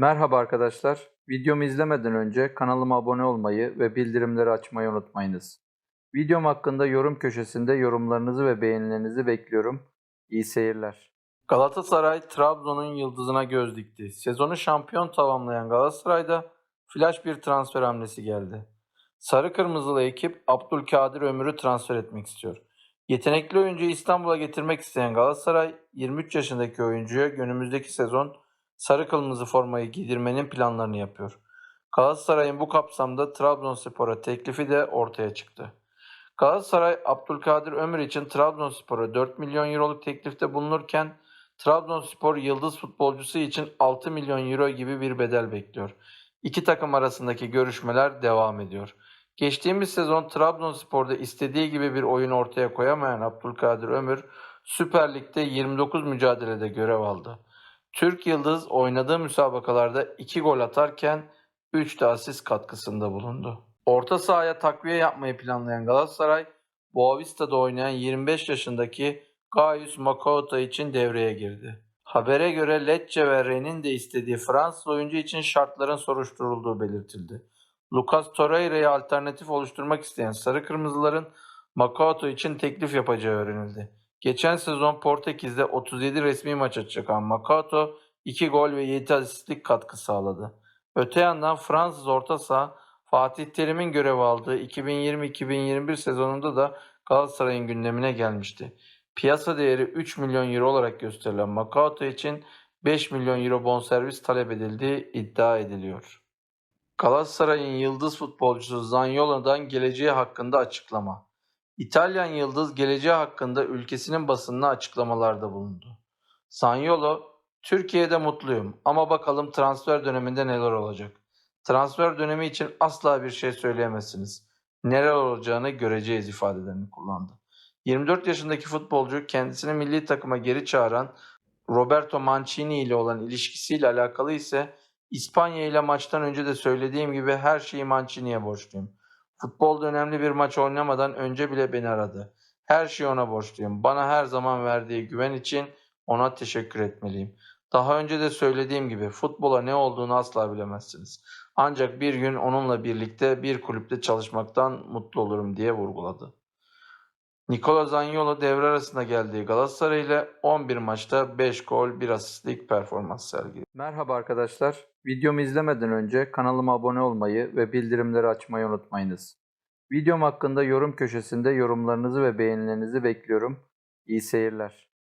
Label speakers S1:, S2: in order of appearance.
S1: Merhaba arkadaşlar. Videomu izlemeden önce kanalıma abone olmayı ve bildirimleri açmayı unutmayınız. Videom hakkında yorum köşesinde yorumlarınızı ve beğenilerinizi bekliyorum. İyi seyirler. Galatasaray Trabzon'un yıldızına göz dikti. Sezonu şampiyon tamamlayan Galatasaray'da flash bir transfer hamlesi geldi. Sarı Kırmızılı ekip Abdülkadir Ömür'ü transfer etmek istiyor. Yetenekli oyuncuyu İstanbul'a getirmek isteyen Galatasaray 23 yaşındaki oyuncuya önümüzdeki sezon sarı kırmızı formayı giydirmenin planlarını yapıyor. Galatasaray'ın bu kapsamda Trabzonspor'a teklifi de ortaya çıktı. Galatasaray Abdülkadir Ömür için Trabzonspor'a 4 milyon euroluk teklifte bulunurken Trabzonspor yıldız futbolcusu için 6 milyon euro gibi bir bedel bekliyor. İki takım arasındaki görüşmeler devam ediyor. Geçtiğimiz sezon Trabzonspor'da istediği gibi bir oyun ortaya koyamayan Abdülkadir Ömür Süper Lig'de 29 mücadelede görev aldı. Türk Yıldız oynadığı müsabakalarda 2 gol atarken 3 de asist katkısında bulundu. Orta sahaya takviye yapmayı planlayan Galatasaray, Boavista'da oynayan 25 yaşındaki Gaius Makota için devreye girdi. Habere göre Lecce ve Rennes'in de istediği Fransız oyuncu için şartların soruşturulduğu belirtildi. Lucas Torreira'ya alternatif oluşturmak isteyen Sarı Kırmızıların Makoto için teklif yapacağı öğrenildi. Geçen sezon Portekiz'de 37 resmi maça çıkan Makoto 2 gol ve 7 asistlik katkı sağladı. Öte yandan Fransız orta saha Fatih Terim'in görev aldığı 2020-2021 sezonunda da Galatasaray'ın gündemine gelmişti. Piyasa değeri 3 milyon euro olarak gösterilen Makoto için 5 milyon euro bonservis talep edildiği iddia ediliyor. Galatasaray'ın yıldız futbolcusu Zaniolo'dan geleceği hakkında açıklama. İtalyan yıldız geleceği hakkında ülkesinin basınına açıklamalarda bulundu. Zaniolo, Türkiye'de mutluyum ama bakalım transfer döneminde neler olacak. Transfer dönemi için asla bir şey söyleyemezsiniz. Neler olacağını göreceğiz ifadelerini kullandı. 24 yaşındaki futbolcu kendisini milli takıma geri çağıran Roberto Mancini ile olan ilişkisiyle alakalı ise İspanya ile maçtan önce de söylediğim gibi her şeyi Mancini'ye borçluyum. Futbolda önemli bir maç oynamadan önce bile beni aradı. Her şeyi ona borçluyum. Bana her zaman verdiği güven için ona teşekkür etmeliyim. Daha önce de söylediğim gibi futbola ne olduğunu asla bilemezsiniz. Ancak bir gün onunla birlikte bir kulüpte çalışmaktan mutlu olurum diye vurguladı. Nikola Zaniolo devre arasında geldiği Galatasaray ile 11 maçta 5 gol 1 asistlik performans sergiledi. Merhaba arkadaşlar. Videomu izlemeden önce kanalıma abone olmayı ve bildirimleri açmayı unutmayınız. Videom hakkında yorum köşesinde yorumlarınızı ve beğenilerinizi bekliyorum. İyi seyirler.